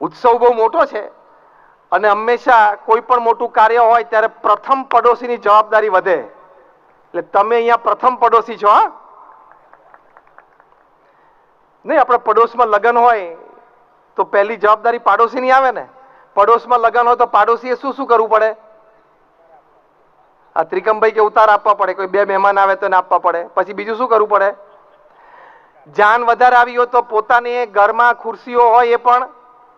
ઉત્સવ બહુ મોટો છે. અને હંમેશા કોઈ પણ મોટું કાર્ય હોય ત્યારે પ્રથમ પડોશીની જવાબદારી વધે. એટલે તમે અહીંયા પ્રથમ પડોશી છો નહીં, આપણે પડોશમાં લગ્ન હોય તો પહેલી જવાબદારી પાડોશીની આવે ને. પડોશમાં લગ્ન હોય તો પાડોશીએ શું શું કરવું પડે? આ ત્રિકમભાઈ કે ઉતાર આપવા પડે. કોઈ બે મહેમાન આવે તો એને આપવા પડે. પછી બીજું શું કરવું પડે? જાન વધારે આવી હોય તો પોતાની ઘરમાં ખુરશીઓ હોય એ પણ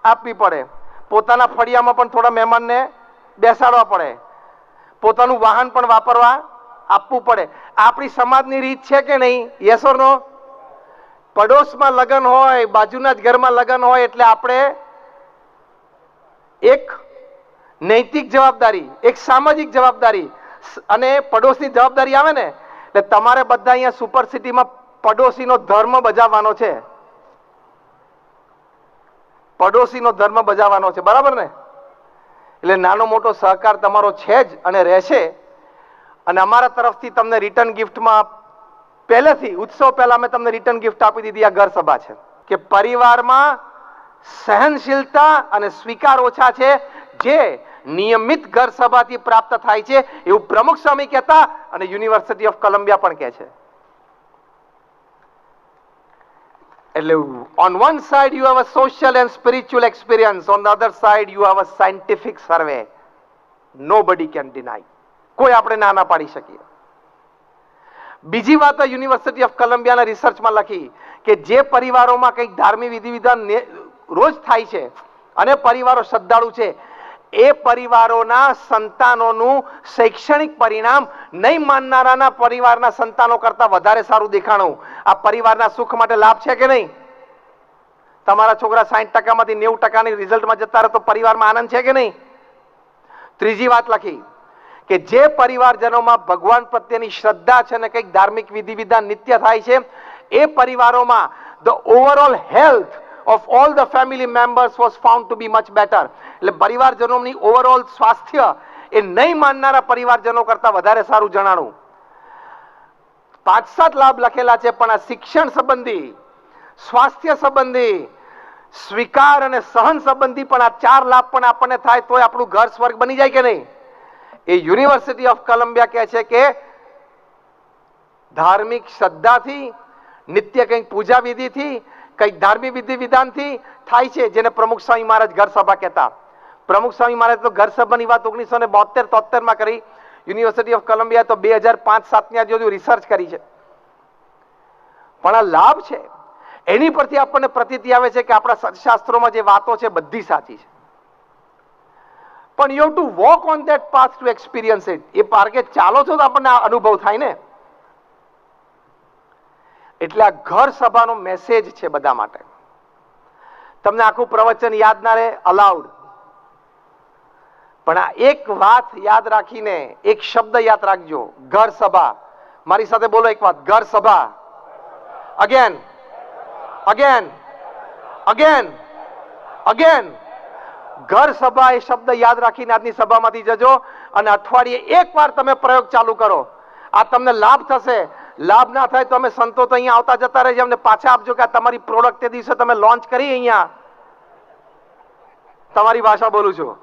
આપવી પડે. પોતાના ફળિયામાં પણ થોડા મહેમાનને બેસાડવા પડે. પોતાનું વાહન પણ વાપરવા આપવું પડે. આપણી સમાજની રીત છે કે નહીં? યસ નો પડોશમાં લગ્ન હોય, બાજુના જ ઘરમાં લગ્ન હોય, એટલે આપણે એક નૈતિક જવાબદારી, એક સામાજિક જવાબદારી અને પડોશની જવાબદારી આવે ને? એટલે તમારે બધા અહીંયા સુપર સિટીમાં પડોશીનો ધર્મ બજાવવાનો છે. પડોશીનો ધર્મ બજાવવાનો છે, બરાબર ને? એટલે નાનો મોટો સહકાર તમારો છે જ અને રહેશે. અને અમારા તરફથી તમને રિટર્ન ગિફ્ટમાં પહેલેથી, ઉત્સવ પહેલા મેં તમને રિટર્ન ગિફ્ટ આપી દીધી આ ઘર સભા છે. કે પરિવારમાં સહનશીલતા અને સ્વીકાર ઓછા છે, જે નિયમિત ઘર સભાથી પ્રાપ્ત થાય છે, એવું પ્રમુખ સ્વામી કહેતા અને યુનિવર્સિટી ઓફ કોલંબિયા પણ કહે છે. એટલે on one side you have a social and spiritual experience on the other side you have a scientific survey nobody can deny કોઈ આપણે ના ના પાડી શકીએ બીજી વાત યુનિવર્સિટી ઓફ કોલંબિયાના રિસર્ચમાં લખી કે જે પરિવારોમાં કંઈક ધાર્મિક વિધિ વિધાન ને- રોજ થાય છે અને પરિવારો શ્રદ્ધાળુ છે એ પરિવારોના સંતાનોનું શૈક્ષણિક પરિણામ નહીં માનનારાના પરિવારના સંતાનો કરતાં વધારે સારું દેખાણું. આ પરિવારના સુખ માટે લાભ છે કે નહીં? તમારા છોકરા સાઠ ટકામાંથી નેવું ટકાની રિઝલ્ટમાં જતા રહે તો પરિવારમાં આનંદ છે કે નહીં? ત્રીજી વાત લખી કે જે પરિવારજનોમાં ભગવાન પ્રત્યેની શ્રદ્ધા છે અને કંઈક ધાર્મિક વિધિ વિધાન નિત્ય થાય છે, એ પરિવારોમાં the overall health of all the family members was found to be much better એટલે પરિવારજનોની ઓવરઓલ સ્વાસ્થ્ય એ નહીં માનનારા પરિવારજનો કરતા વધારે સારું જણાણું. પાંચ સાત લાભ લખેલા છે, પણ આ શિક્ષણ સંબંધી, સ્વાસ્થ્ય સંબંધી, સ્વીકાર અને સહન સંબંધી પણ આ ચાર લાભ પણ આપણને થાય તોય આપણું ઘર સ્વર્ગ બની જાય કે નહીં? એ યુનિવર્સિટી ઓફ કોલંબિયા કહે છે કે ધાર્મિક શ્રદ્ધાથી, નિત્ય કંઈક પૂજા વિધિથી કંઈક ધાર્મિક વિધિ વિધાનથી થાય છે જેને પ્રમુખ સ્વામી મહારાજ ઘર સભા કહેતા. પ્રમુખ સ્વામી મહારાજ તો ઘર સભાની વાત ઓગણીસો ને બોતેર તોતેરમાં કરી. યુનિવર્સિટી ઓફ કોલંબિયા તો બે હજાર પાંચ સાતની આજુ રિસર્ચ કરી છે. પણ આ લાભ છે. એની પરથી આપણને પ્રતીતિ આવે છે કે આપણા શાસ્ત્રોમાં જે વાતો છે બધી સાચી છે. પણ you to walk on that path to experience it એ પાર્કે ચાલો છો તો આપણને અનુભવ થાય ને? એટલે આ ઘર સભાનો મેસેજ છે બધા માટે. તમને આખું પ્રવચન યાદ ના રહે? અલાઉડ પણ આ એક વાત યાદ રાખીને, એક શબ્દ યાદ રાખજો. ઘર સભા. મારી સાથે બોલો એક વાત. ઘર સભા. અગેન અગેન અગેન અગેન ઘર સભા એ શબ્દ યાદ રાખીને આજની સભામાંથી જજો અને અઠવાડિયે એક વાર તમે પ્રયોગ ચાલુ કરો. આ તમને લાભ થશે. લાભ ના થાય તો અમે સંતો તો અહીંયા આવતા જતા રહેજો અમને પાછા આપજો કે તમારી પ્રોડક્ટ તે દિવસે તમે લોન્ચ કરી અહીંયા. તમારી ભાષા બોલું છું.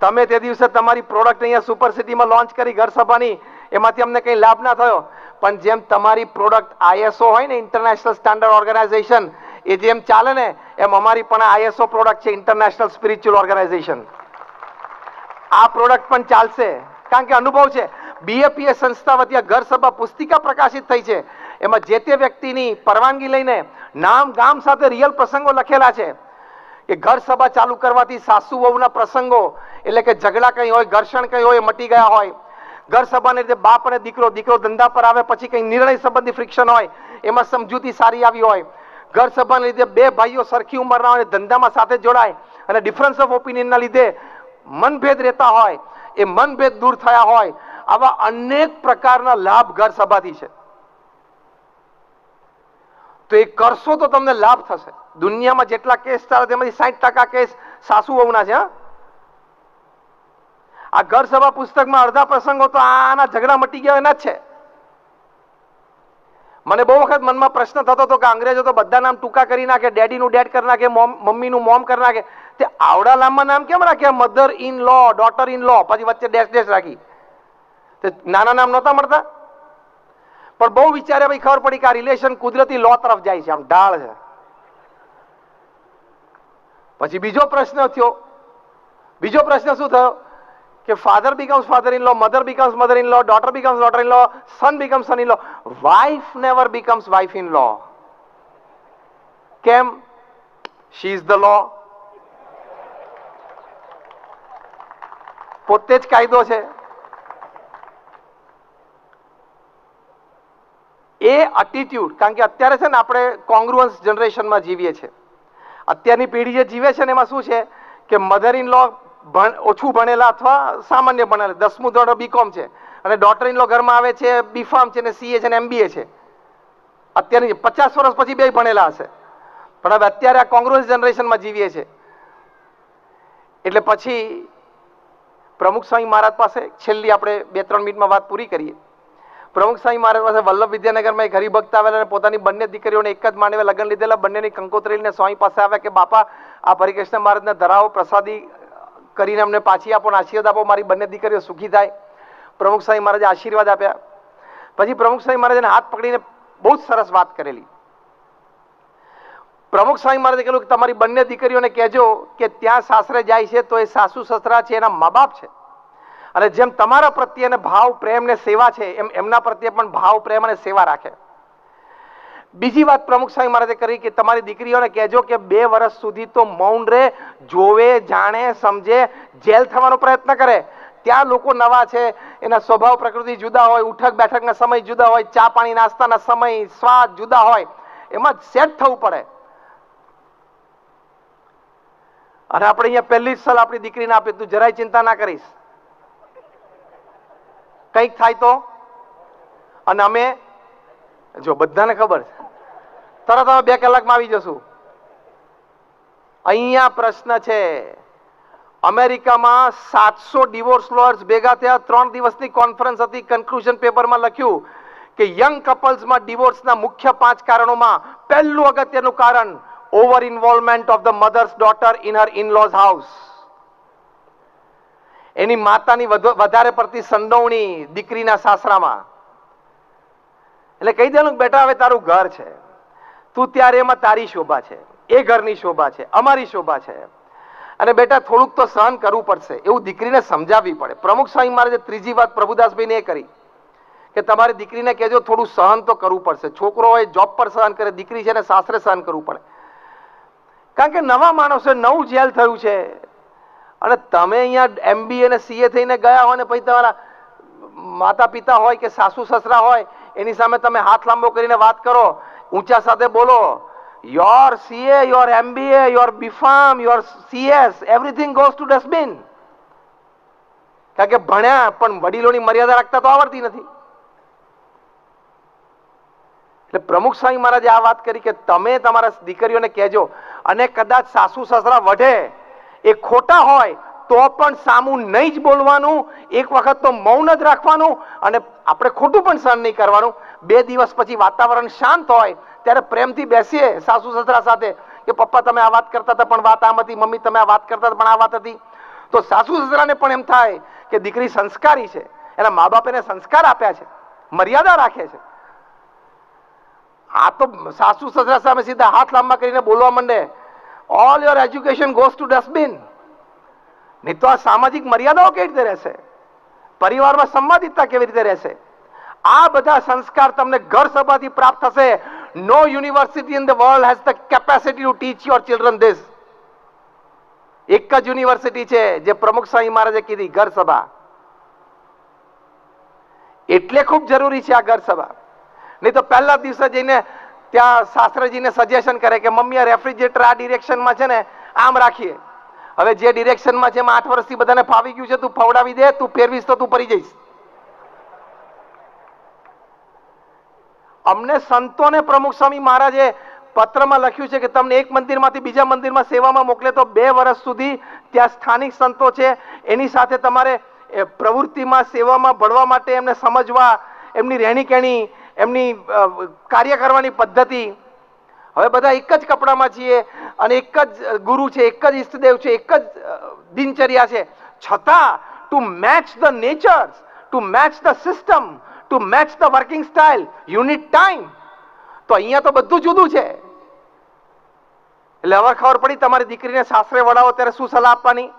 તમે તે દિવસે તમારી પ્રોડક્ટ અહીંયા સુપર સિટીમાં લોન્ચ કરી ઘર સભાની. એમાંથી અમને કંઈ લાભ ના થયો. પણ જેમ તમારી પ્રોડક્ટ આઈએસઓ હોય ને ઇન્ટરનેશનલ સ્ટાન્ડર્ડ ઓર્ગેનાઇઝેશન એ જેમ ચાલે ને, એમ અમારી પણ આઈએસઓ પ્રોડક્ટ છે ઇન્ટરનેશનલ સ્પિરિચ્યુઅલ ઓર્ગેનાઇઝેશન આ પ્રોડક્ટ પણ ચાલશે. કારણ કે અનુભવ છે. બીએપીએ સંસ્થા વતી ઘરસભા ઘર સભા પુસ્તિકા પ્રકાશિત થઈ છે. એમાં જે તે વ્યક્તિની પરવાનગી લઈને નામ ગામ સાથે રિયલ પ્રસંગો લખેલા છે. કે ઘર સભા ચાલુ કરવાથી સાસુ વહુના પ્રસંગો એટલે કે ઝઘડા કંઈ હોય, ઘર્ષણ કંઈ હોય મટી ગયા હોય. ઘર સભાને રીતે બાપ અને દીકરો દીકરો ધંધા પર આવે પછી કંઈ નિર્ણય સંબંધી ફ્રિક્શન હોય, એમાં સમજૂતી સારી આવી હોય. ઘર સભાને લીધે બે ભાઈઓ સરખી ઉંમરના હોય ધંધામાં સાથે જોડાય અને ડિફરન્સ ઓફ ઓપિનિયનના લીધે મનભેદ રહેતા હોય. એ મનભેદ દૂર થયા હોય. આવા અનેક પ્રકારના લાભ ઘર સભાથી છે. તો એ કરશો તો તમને લાભ થશે. દુનિયામાં જેટલા કેસ ચાલે તેમાંથી સાઠ ટકા કેસ સાસુ વહુના છે આ ઘર સભા પુસ્તકમાં અડધા પ્રસંગો તો આના ઝઘડા મટી ગયા એના જ છે. મને બહુ વખત મનમાં પ્રશ્ન થતો હતો કે અંગ્રેજો તો બધા નામ ટૂંકા કરી નાખે, ડેડીનું ડેડ કરી નાખે, મોમ, મમ્મીનું મોમ કરી નાખે. તે આવડા લાંબા નામ કેમ રાખ્યા? Mother in law daughter in law પછી વચ્ચે ડેશ ડેશ રાખી. નાના નામ નહોતા મળતા? પણ બહુ વિચારે ભાઈ ખબર પડી કે આ રિલેશન કુદરતી લો તરફ જાય છે, આમ ઢાળ છે. પછી બીજો પ્રશ્ન થયો. બીજો પ્રશ્ન શું થયો? કે father becomes father in law mother becomes mother in law daughter becomes daughter in law son becomes son in law wife never becomes wife in law કેમ શી ઇઝ ધ લો પોતે જ કાયદો છે. એ એટીટ્યુડ કારણ કે અત્યારે છે ને આપણે કોંગ્રુઅન્સ જનરેશનમાં જીવીએ છીએ. અત્યારની પેઢી જે જીવે છે ને એમાં શું છે કે મધર ઇન લો ઓછું ભણેલા અથવા સામાન્ય ભણેલા, દસમું ધોરણ બીકોમ છે અને ડોટર ઇન લો ઘરમાં આવે છે બીફાર્મ છે ને સીએ છે ને એમબીએ છે. અત્યારની પચાસ વર્ષ પછી બે ભણેલા હશે. પણ હવે અત્યારે આ કોંગ્રેસ જનરેશનમાં જીવીએ છીએ. એટલે પછી પ્રમુખ સ્વામી મહારાજ પાસે છેલ્લી આપણે બે ત્રણ મિનિટમાં વાત પૂરી કરીએ. પ્રમુખ સાંઈ મહારાજ પાસે વલ્લભ વિદ્યાનગરમાં એક હરિભક્ત આવેલા અને પોતાની બંને દીકરીઓને એક જ માનવે લગ્ન લીધેલા. બંનેની કંકોત્રી લઈને સ્વામી પાસે આવ્યા કે, બાપા, આ હરિકૃષ્ણ મહારાજને ધરાવો પ્રસાદી કરીને અમને પાછી આપો અને આશીર્વાદ આપો, મારી બંને દીકરીઓ સુખી થાય. પ્રમુખ સાંઈ મહારાજે આશીર્વાદ આપ્યા. પછી પ્રમુખ સાંઈ મહારાજને હાથ પકડીને બહુ જ સરસ વાત કરેલી. પ્રમુખ સ્વામી મહારાજે કહેલું કે, તમારી બંને દીકરીઓને કહેજો કે, ત્યાં સાસરે જાય છે તો એ સાસુ સસરા છે, એના મા બાપ છે. અને જેમ તમારા પ્રત્યે અને ભાવ, પ્રેમ ને સેવા છે, એમ એમના પ્રત્યે પણ ભાવ, પ્રેમ અને સેવા રાખે. બીજી વાત પ્રમુખ સ્વામી મહારાજે કરી કે તમારી દીકરીઓને કહેજો કે બે વર્ષ સુધી તો મૌન રહે, જોવે, જાણે, સમજે, જેલ થવાનો પ્રયત્ન કરે. ત્યાં લોકો નવા છે, એના સ્વભાવ પ્રકૃતિ જુદા હોય, ઉઠક બેઠકના સમય જુદા હોય, ચા પાણી નાસ્તાના સમય, સ્વાદ જુદા હોય, એમાં સેટ થવું પડે. અને આપણે અહીંયા પહેલી જ સલાહ આપણી દીકરીને આપી, તું જરાય ચિંતા ના કરીશ. કંઈક થાય તો? અને અમે, જો બધાને ખબર છે, તરત અમે બે કલાકમાં આવી જશું. અહીંયા પ્રશ્ન છે, અમેરિકામાં સાતસો ડિવોર્સ લોયર્સ ભેગા થયા, ત્રણ દિવસની કોન્ફરન્સ હતી કન્ક્લુઝન પેપરમાં લખ્યું કે યંગ કપલ્સમાં ડિવોર્સના મુખ્ય પાંચ કારણોમાં પહેલું અગત્યનું કારણ over involvement of the mother's daughter in her in laws house એની માતાની વધુ- વધારે પડતી સંડોવણી દીકરીના સાસરામાં. એટલે કહી દેલું બેટા, હવે તારું ઘર છે. તું ત્યારે એમાં તારી શોભા છે. એ ઘરની શોભા છે. અમારી શોભા છે. અને બેટા, થોડુંક તો સહન કરવું પડશે. એવું દીકરીને સમજાવવી પડે. પ્રમુખ સ્વામી મહારાજે ત્રીજી વાત પ્રભુદાસભાઈને એ કરી, કે તમારી દીકરીને કહેજો, થોડું સહન તો કરવું પડશે. છોકરો હોય જોબ પર સહન કરે, દીકરી છે ને સાસરે સહન કરવું પડે. કારણ કે નવા માણસો નવું જેલ થયું છે. અને તમે અહીંયા એમબીએ ને સીએ થઈને ગયા હોય ને પછી તમારા માતા પિતા હોય કે સાસુ, સસરા હોય, એની સામે તમે હાથ લાંબો કરીને વાત કરો, ઊંચા સાથે બોલો your CA your MBA your B Pharm your CS everything goes to dustbin કારણ કે ભણ્યા, પણ વડીલોની મર્યાદા રાખતા તો આવડતી નથી. એટલે પ્રમુખ સ્વામી મહારાજે આ વાત કરી કે તમે તમારા દીકરીઓને કહેજો અને કદાચ સાસુ, સસરા વઢે એ ખોટા હોય, તો પણ સામું નહીં જ બોલવાનું, એક વખત તો મૌન જ રાખવાનું અને આપણે ખોટું પણ સહન નહીં કરવાનું. બે દિવસ પછી વાતાવરણ શાંત હોય, ત્યારે પ્રેમથી બેસીએ સાસુ સસરા સાથે કે પપ્પા તમે આ વાત કરતા હતા, પણ વાત આમ હતી, મમ્મી તમે આ વાત કરતા હતા, પણ આ વાત હતી. તો સાસુ સસરાને પણ એમ થાય કે દીકરી સંસ્કારી છે, એના મા બાપ એને સંસ્કાર આપ્યા છે, મર્યાદા રાખે છે. આ તો સાસુ સસરા સામે સીધા હાથ લાંબા કરીને બોલવા માંડે. All your education goes to dustbin નહીં તો આ સામાજિક મર્યાદાઓ કેવી રીતે રહેશે? પરિવારમાં સંવાદિતતા કેવી રીતે રહેશે? આ બધા સંસ્કાર તમને ઘર સભાથી પ્રાપ્ત થશે. No university in the world has the capacity to teach your children this એક જ યુનિવર્સિટી છે જે પ્રમુખ સ્વામી મહારાજે કીધી, ઘર સભા. એટલે ખૂબ જરૂરી છે આ ઘર સભા. નહીં તો પહેલા દિવસે જઈને ત્યાં શાસ્ત્રજીને સજેશન કરે કે મમ્મી આ રેફ્રિજરેટર આ ડિરેક્શનમાં છે ને, આમ રાખીએ. હવે જે ડિરેક્શનમાં છે એમાં આઠ વર્ષથી બધાને ફાવી ગયું છે, તું ફવડાવી દે, તું ફેરવીશ તો તું પડી જઈશ. અમને સંતોને પ્રમુખ સ્વામી મહારાજે પત્રમાં લખ્યું છે કે તમને એક મંદિરમાંથી બીજા મંદિરમાં સેવામાં મોકલે તો બે વર્ષ સુધી ત્યાં સ્થાનિક સંતો છે, એની સાથે તમારે પ્રવૃત્તિમાં સેવામાં ભળવા માટે એમને સમજવા, એમની રહેણી કહેણી એમની કાર્ય કરવાની પદ્ધતિ. હવે બધા એક જ કપડામાં છીએ અને એક જ ગુરુ છે, એક જ ઈષ્ટદેવ છે, એક જ દિનચર્યા છે. છતાં to match the nature to match the system to match the working style unit time તો અહીંયા તો બધું જુદું છે. એટલે હવે ખબર પડી તમારી દીકરીને સાસરે વળાવો, ત્યારે શું સલાહ આપવાની?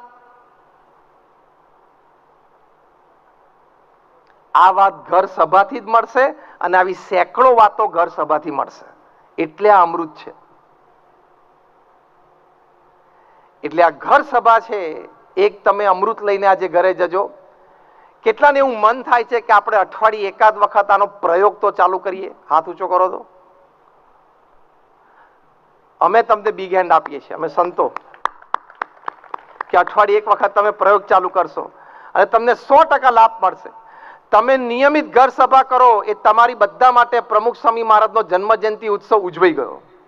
આ વાત ઘર સભાથી જ મળશે અને આવી સેંકડો વાતો ઘર સભાથી મળશે. એટલે આ અમૃત છે. એટલે આ ઘર સભા છે, એક તમે અમૃત લઈને આજે ઘરે જજો. કેટલાને એવું મન થાય છે કે આપણે અઠવાડિયે એકાદ વખત આનો પ્રયોગ તો ચાલુ કરીએ. હાથ ઊંચો કરો તો. અમે તમને બિગ હેન્ડ આપીએ છીએ. અમે સંતો. કે અઠવાડિયે એક વખત તમે પ્રયોગ ચાલુ કરશો. અને તમને સો ટકા લાભ મળશે. તમે નિયમિત ઘર સભા કરો એ તમારી બધા માટે પ્રમુખ સ્વામી મહારાજનો જન્મજયંતિ ઉત્સવ ઉજવાઈ ગયો.